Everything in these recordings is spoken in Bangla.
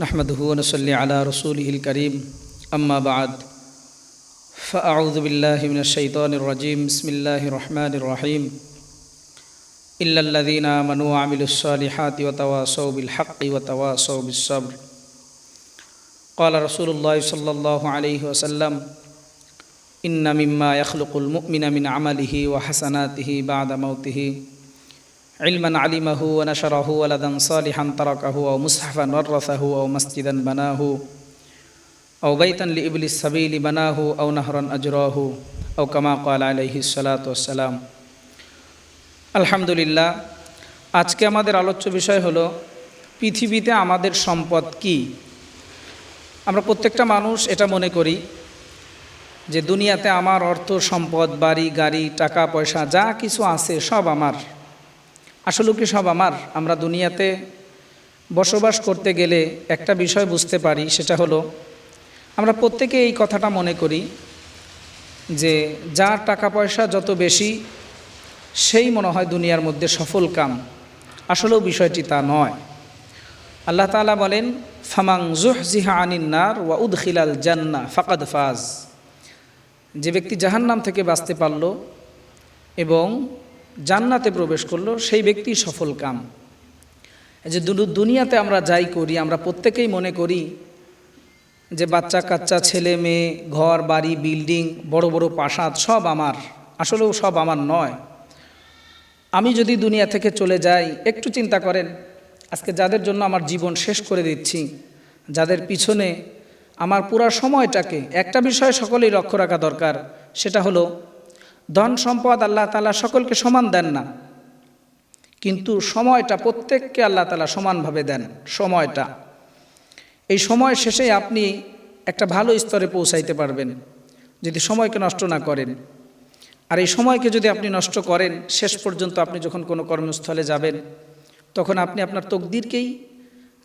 نحمده ونصلي على رسوله الكريم. أما بعد فأعوذ بالله من الشيطان الرجيم. بسم الله الرحمن الرحيم. إلا الذين آمنوا وعملوا الصالحات وتواصوا بالحق وتواصوا بالصبر. قال رسول الله صلى الله عليه وسلم إن مما يخلق المؤمن من عمله وحسناته بعد موته علما علمه ونشره ولدا صالحا تركه أو مصحفا ورثه أو مسجدا بناه أو بيتا لإبل السبيل بناه أو نهرا أجراه أو كما قال عليه الصلاة والسلام আলহামদুলিল্লাহ আজকে আমাদের আলোচ্য বিষয় হলো পৃথিবীতে আমাদের সম্পদ কি আমরা প্রত্যেকটা মানুষ এটা মনে করি যে দুনিয়াতে আমার অর্থ সম্পদ বাড়ি গাড়ি টাকা পয়সা যা কিছু আছে সব আমার আসলে কি সব আমার? আমরা দুনিয়াতে বসবাস করতে গেলে একটা বিষয় বুঝতে পারি, সেটা হলো আমরা প্রত্যেকে এই কথাটা মনে করি যে যার টাকা পয়সা যত বেশি, সেই মনে হয় দুনিয়ার মধ্যে সফল কাম। আসলেও বিষয়টি তা নয়। আল্লাহ তালা বলেন ফামাং জুহ জিহা আনিন্নার ওয়া উদখিলাল জান্না ফাকাদ ফাজ। যে ব্যক্তি জাহান্নাম থেকে বাঁচতে পারল এবং জান্নাতে প্রবেশ করল, সেই ব্যক্তি সফল কাম। যে দুনিয়াতে আমরা যাই করি, আমরা প্রত্যেকেই মনে করি যে বাচ্চা, কাচ্চা, ছেলে, মেয়ে, ঘর, বাড়ি, বিল্ডিং, বড় বড় প্রাসাদ, সব আমার। আসলেও সব আমার নয়। আমি যদি দুনিয়া থেকে চলে যাই, একটু চিন্তা করেন, আজকে যাদের জন্য আমার জীবন শেষ করে দিচ্ছি, যাদের পিছনে আমার পুরা সময়টাকে, একটা বিষয় সকলেই লক্ষ্য রাখা দরকার, সেটা হলো ধন সম্পদ আল্লাহ তালা সকলকে সমান দেন না। কিন্তু সময়টা প্রত্যেককে আল্লাহ তালা সমানভাবে দেন, সময়টা। এই সময় শেষে আপনি একটা ভালো স্তরে পৌঁছাইতে পারবেন, যদি সময়কে নষ্ট না করেন। আর এই সময়কে যদি আপনি নষ্ট করেন, শেষ পর্যন্ত আপনি যখন কোনো কর্মস্থলে যাবেন, তখন আপনি আপনার তকদিরকেই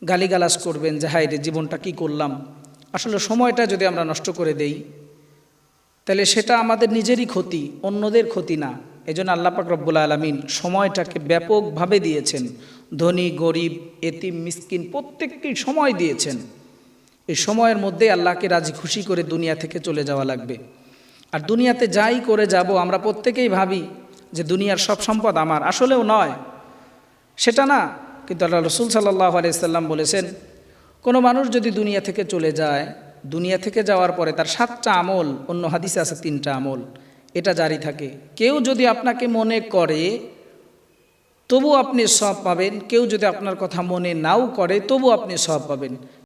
গালিগালাজ করবেন যে হাই রে, জীবনটা কী করলাম? আসলে সময়টা যদি আমরা নষ্ট করে দেই তাহলে সেটা আমাদের নিজেরই ক্ষতি, অন্যদের ক্ষতি না। এই জন্য আল্লাপাক রব্বুল আলমিন সময়টাকে ব্যাপকভাবে দিয়েছেন। ধনী, গরিব, এতিম, মিসকিন প্রত্যেককেই সময় দিয়েছেন। এই সময়ের মধ্যে আল্লাহকে রাজি খুশি করে দুনিয়া থেকে চলে যাওয়া লাগবে। আর দুনিয়াতে যাই করে যাব, আমরা প্রত্যেকেই ভাবি যে দুনিয়ার সব সম্পদ আমার। আসলেও নয়। সেটা না, কিন্তু আল্লাহ রসুল সাল্লাহ আলাইসাল্লাম বলেছেন, কোনো মানুষ যদি দুনিয়া থেকে চলে যায় দুনিয়া থেকে যাওয়ার পরে তার সাতটা আমল, অন্য হাদিসে আছে তিনটা আমল। এটা জারি থাকে। কেউ যদি আপনাকে মনে করে তবু আপনি সব পাবেন। কেউ যদি আপনার কথা মনে নাও করে তবু আপনি সব পাবেন।